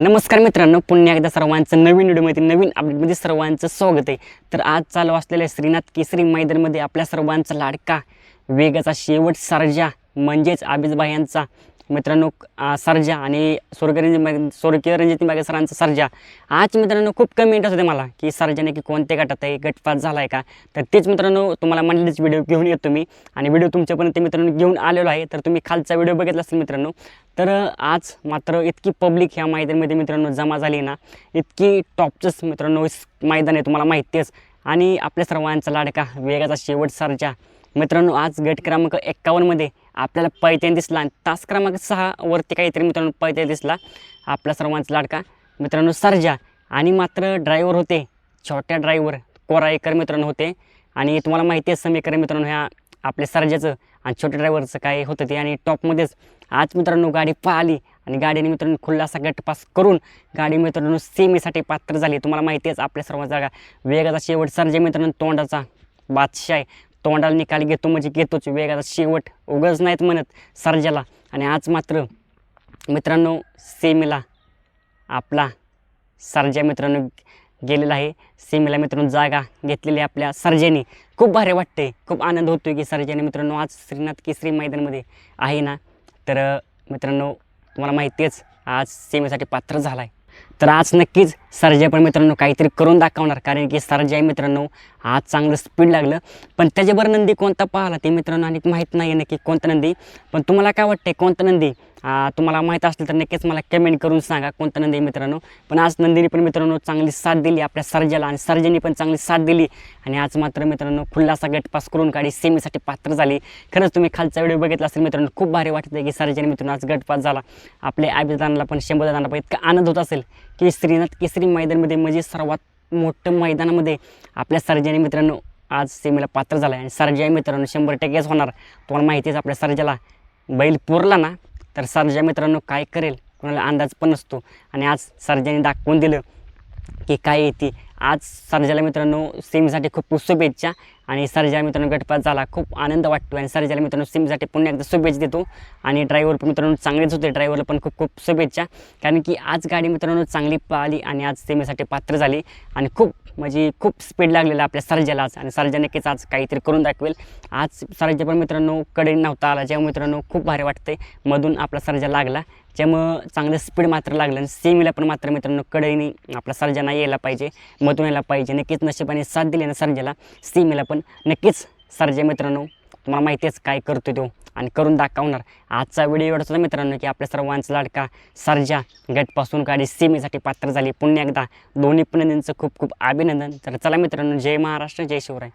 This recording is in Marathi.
नमस्कार मित्रांनो पुन्हा एकदा सर्वांचं नवीन व्हिडिओमध्ये नवीन अपडेटमध्ये सर्वांचं स्वागत आहे. तर आज चालू असलेल्या श्रीनाथ केसरी मैदानमध्ये आपल्या सर्वांचा लाडका वेगाचा शेवट सर्जा म्हणजेच आबिजबाई यांचा मित्रांनो सर्जा आणि स्वर्गरंजित स्वर्गीय रणजित मागे सरांचा सर्जा. आज मित्रांनो खूप कमी इंटरेस्ट होते मला की सर्जाने की कोणत्या गटात आहे गटपात झाला आहे का? तर तेच मित्रांनो तुम्हाला मंडळीच व्हिडिओ घेऊन येतो मी. आणि व्हिडिओ तुमच्यापर्यंत मित्रांनो घेऊन आलेलो आहे. तर तुम्ही खालचा व्हिडिओ बघितला असेल मित्रांनो तर आज मात्र इतकी पब्लिक ह्या मैदानामध्ये मित्रांनो जमा झाली ना. इतकी टॉपचंच मित्रांनो मैदान आहे तुम्हाला माहितीच आणि आपल्या सर्वांचा लाडका वेगाचा शेवट सरजा. मित्रांनो आज गट क्रमांक एक्कावन्नमध्ये आपल्याला पैत्यान दिसला आणि तास क्रमांक सहा वरती काहीतरी मित्रांनो पैत्यान दिसला. आपल्या सर्वांचा लाडका मित्रांनो सर्जा आणि मात्र ड्रायव्हर होते छोट्या ड्रायव्हर कोरायकर मित्रांनो होते. आणि तुम्हाला माहिती आहे समीकर मित्रांनो ह्या आपल्या सर्जाचं आणि छोट्या ड्रायव्हरचं काय होतं ते. आणि टॉपमध्येच आज मित्रांनो गाडी पाहिली आणि गाडीने मित्रांनो खुल्लासा गट पास करून गाडी मित्रांनो सेमीसाठी पात्र झाली. तुम्हाला माहिती आहेच आपल्या सर्वांचा वेगाचा शेवट सर्जे मित्रांनो तोंडाचा बादशाह आहे. तोंडाला निकाल घेतो म्हणजे घेतोच. वेगाचा शेवट उगच नाहीत म्हणत सर्जाला. आणि आज मात्र मित्रांनो सेमीला आपला सर्जा मित्रांनो गेलेला आहे. सेमीला मित्रांनो जागा घेतलेली आहे आपल्या सर्जेने. खूप भारी वाटते खूप आनंद होतो की सर्जेने मित्रांनो आज श्रीनाथ केसरी मैदानमध्ये आहे ना. तर मित्रांनो तुम्हाला माहिती आहेच आज सेमीसाठी पात्र झाला आहे तर आज नक्कीच सर्जा पण मित्रांनो काहीतरी करून दाखवणार. कारण की सर्जा मित्रांनो आज चांगलं स्पीड लागलं. पण त्याच्याबरोबर नंदी कोणता पाहिला ते मित्रांनो आणि माहीत नाही नक्की कोणता नंदी. पण तुम्हाला काय वाटतंय कोणता नंदी? तुम्हाला माहीत असलं तर नक्कीच मला कमेंट करून सांगा कोणता नंदी मित्रांनो. पण आज नंदीने पण मित्रांनो चांगली साथ दिली आपल्या सर्जाला आणि सर्जाने पण चांगली साथ दिली. आणि आज मात्र मित्रांनो खुल्लासा गट पास करून गाडी सेमीसाठी पात्र झाली. खरंच तुम्ही खालचा व्हिडिओ बघितला असेल मित्रांनो खूप भारी वाटत आहे की सर्जाने मित्रांनो आज गट पास झाला. आपल्या आबिदानाला पण शंभरदानाला पण इतका आनंद होत असेल की श्रीनाथ केसरी मैदानमध्ये म्हणजे सर्वात मोठं मैदानामध्ये आपल्या सर्जाने मित्रांनो आज सेमीला पात्र झाला आहे आणि सर्जा मित्रांनो शंभर टक्केच होणार. तुम्हाला माहितीच आपल्या सर्जाला बैल पुरला ना तर सर्जा मित्रांनो काय करेल? कोणाला अंदाज पण नसतो. आणि आज सर्जाने दाखवून दिलं की काय येते आज सर्जाला मित्रांनो सेमीसाठी खूप खूप शुभेच्छा. आणि सर्जा मित्रांनो गटपात झाला. खूप आनंद वाटतो आणि सर्जाला मित्रांनो सेमीसाठी पुन्हा एकदा शुभेच्छा देतो. आणि ड्रायव्हर पण मित्रांनो चांगलेच होते. ड्रायव्हरला पण खूप खूप शुभेच्छा. कारण की आज गाडी मित्रांनो चांगली पाहिली आणि आज सेमीसाठी पात्र झाली. आणि खूप म्हणजे खूप स्पीड लागलेला आपल्या सर्जाला आज. आणि सर्जा नक्कीच आज काहीतरी करून दाखवेल. आज सर्जा पण मित्रांनो कडे नव्हता आला. जेव्हा मित्रांनो खूप भारी वाटते मधून आपला सर्जा लागला. त्यामुळं चांगलं स्पीड मात्र लागलं. आणि सेमीला पण मात्र मित्रांनो कडेने आपला सर्जाना यायला पाहिजे. मधून यायला पाहिजे. नक्कीच नशिबाने साथ दिली ना सर्जाला. सेमीला पण नक्कीच सर्जा मित्रांनो तुम्हाला माहितीच काय करतो तो आणि करून दाखवणार. आजचा व्हिडिओ एवढाच होता मित्रांनो की आपल्या सर्वांचा लाडका सर्जा गटपासून गाडी सीमेसाठी पात्र झाली. पुन्हा एकदा दोन्ही पण खूप खूप अभिनंदन. तर चला मित्रांनो जय महाराष्ट्र जय शिवराय.